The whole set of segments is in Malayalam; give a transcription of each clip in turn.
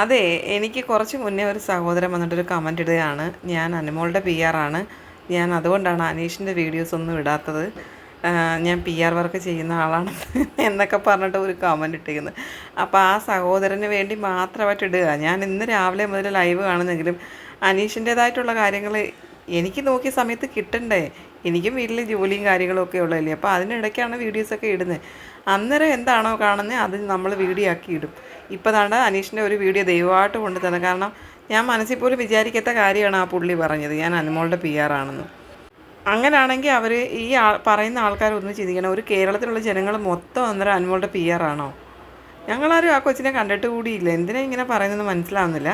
അതെ എനിക്ക് കുറച്ച് മുന്നേ ഒരു സഹോദരൻ വന്നിട്ടൊരു കമന്റ് ഇടുകയാണ്. ഞാൻ അനുമോളുടെ പി ആണ്. ഞാൻ അതുകൊണ്ടാണ് അനീഷിന്റെ വീഡിയോസ് ഒന്നും ഇടാത്തത്. ഞാൻ പി ആർ വർക്ക് ചെയ്യുന്ന ആളാണ് എന്നൊക്കെ പറഞ്ഞിട്ട് ഒരു കമന്റ് ഇട്ടിരിക്കുന്നത് അപ്പോൾ ആ സഹോദരന് വേണ്ടി മാത്രമായിട്ട് ഇടുക. ഞാൻ ഇന്ന് രാവിലെ മുതൽ ലൈവ് കാണുന്നെങ്കിലും അനീഷിന്റേതായിട്ടുള്ള കാര്യങ്ങൾ എനിക്ക് നോക്കിയ സമയത്ത് കിട്ടണ്ടേ? എനിക്കും വീട്ടിൽ ജോലിയും കാര്യങ്ങളും ഒക്കെ ഉള്ളതല്ലേ? അപ്പോൾ അതിനിടയ്ക്കാണ് വീഡിയോസൊക്കെ ഇടുന്നത് അന്നേരം എന്താണോ കാണുന്നത് അത് നമ്മൾ വീഡിയോ ആക്കി ഇടും. ഇപ്പോൾ താണ്ട് അനീഷിന്റെ ഒരു വീഡിയോ ദൈവമായിട്ട് കൊണ്ടു തന്നെ കാരണം ഞാൻ മനസ്സിൽ പോലും വിചാരിക്കാത്ത കാര്യമാണ് ആ പുള്ളി പറഞ്ഞത്. ഞാൻ അനുമോളുടെ പി ആർ ആണെന്ന്. അങ്ങനെയാണെങ്കിൽ അവർ ഈ ആൾ പറയുന്ന ആൾക്കാരൊന്ന് ചിന്തിക്കണം. ഒരു കേരളത്തിലുള്ള ജനങ്ങൾ മൊത്തം അന്നേരം അനുമോളുടെ പി ആർ ആണോ? ഞങ്ങളാരും ആ കൊച്ചിനെ കണ്ടിട്ട് കൂടിയില്ല. എന്തിനാ ഇങ്ങനെ പറയുന്നത് മനസ്സിലാവുന്നില്ല.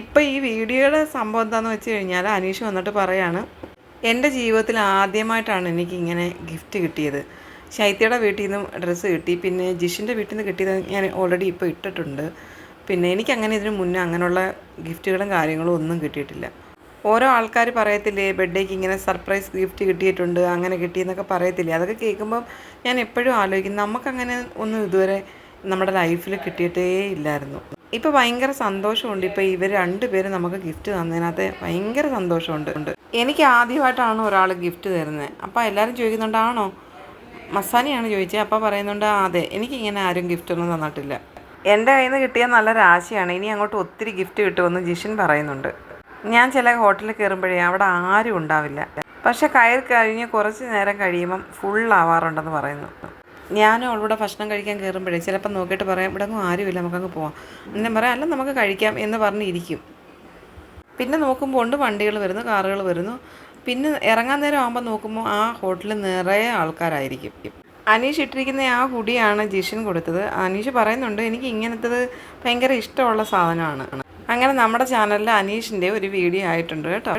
ഇപ്പം ഈ വീഡിയോയുടെ സംഭവം എന്താണെന്ന് വെച്ച് കഴിഞ്ഞാൽ അനീഷ് വന്നിട്ട് പറയാണ് എന്റെ ജീവിതത്തിൽ ആദ്യമായിട്ടാണ് എനിക്ക് ഇങ്ങനെ ഗിഫ്റ്റ് കിട്ടിയത്. ശൈത്യയുടെ വീട്ടിൽ നിന്നും ഡ്രസ്സ് കിട്ടി. പിന്നെ ജിഷിന്റെ വീട്ടിൽ നിന്ന് കിട്ടിയത് ഞാൻ ഓൾറെഡി ഇപ്പോൾ ഇട്ടിട്ടുണ്ട്. പിന്നെ എനിക്ക് അങ്ങനെ ഇതിന് മുന്നേ അങ്ങനെയുള്ള ഗിഫ്റ്റുകളും കാര്യങ്ങളും ഒന്നും കിട്ടിയിട്ടില്ല. ഓരോ ആൾക്കാർ പറയത്തില്ലേ ബർത്ത്ഡേക്ക് ഇങ്ങനെ സർപ്രൈസ് ഗിഫ്റ്റ് കിട്ടിയിട്ടുണ്ട് അങ്ങനെ കിട്ടിയെന്നൊക്കെ പറയത്തില്ലേ? അതൊക്കെ കേൾക്കുമ്പം ഞാൻ എപ്പോഴും ആലോചിക്കും നമുക്കങ്ങനെ ഒന്നും ഇതുവരെ നമ്മുടെ ലൈഫിൽ കിട്ടിയിട്ടേ ഇല്ലായിരുന്നു. ഇപ്പോൾ ഭയങ്കര സന്തോഷമുണ്ട്. ഇപ്പോൾ ഇവർ രണ്ടുപേരും നമുക്ക് ഗിഫ്റ്റ് തന്നതിനകത്ത് ഭയങ്കര സന്തോഷമുണ്ട്. എനിക്ക് ആദ്യമായിട്ടാണ് ഒരാൾ ഗിഫ്റ്റ് തരുന്നത്. അപ്പോൾ എല്ലാവരും ചോദിക്കുന്നുണ്ട് ആണോ മസാനിയാണ് ചോദിച്ചത് അപ്പോൾ പറയുന്നുണ്ട് "ആ, അതെ എനിക്കിങ്ങനെ ആരും ഗിഫ്റ്റ് ഒന്നും തന്നിട്ടില്ല. എന്റെ കയ്യിൽ നിന്ന് കിട്ടിയ നല്ല രാശിയാണ്. ഇനി അങ്ങോട്ട് ഒത്തിരി ഗിഫ്റ്റ് കിട്ടുമെന്ന് ജിഷൻ പറയുന്നുണ്ട്. ഞാൻ ചില ഹോട്ടലിൽ കയറുമ്പോഴേ അവിടെ ആരും ഉണ്ടാവില്ല. പക്ഷേ കയറി കഴിഞ്ഞ് കുറച്ച് നേരം കഴിയുമ്പം ഫുള്ളാവാറുണ്ടെന്ന് ആവാറുണ്ടെന്ന് പറയുന്നു. ഞാനും അവളുടെ ഭക്ഷണം കഴിക്കാൻ കയറുമ്പോഴേ ചിലപ്പോൾ നോക്കിയിട്ട് പറയാം ഇവിടെ ഒന്നും ആരുമില്ല നമുക്കങ്ങ് പോവാം. എന്നെ പറയാം അല്ല നമുക്ക് കഴിക്കാം എന്ന് പറഞ്ഞിരിക്കും പിന്നെ നോക്കുമ്പോൾ ഉണ്ട് വണ്ടികൾ വരുന്നു കാറുകൾ വരുന്നു. പിന്നെ ഇറങ്ങാൻ നേരം ആകുമ്പോൾ നോക്കുമ്പോൾ ആ ഹോട്ടലിൽ നിറയെ ആൾക്കാരായിരിക്കും. അനീഷ് ഇട്ടിരിക്കുന്ന ആ ഹുഡിയാണ് ജിഷൻ കൊടുത്തത്. അനീഷ് പറയുന്നുണ്ട് എനിക്ക് ഇങ്ങനത്തത് ഭയങ്കര ഇഷ്ടമുള്ള സാധനമാണ്. അങ്ങനെ നമ്മുടെ ചാനലിൽ അനീഷിന്റെ ഒരു വീഡിയോ ആയിട്ടുണ്ട് കേട്ടോ.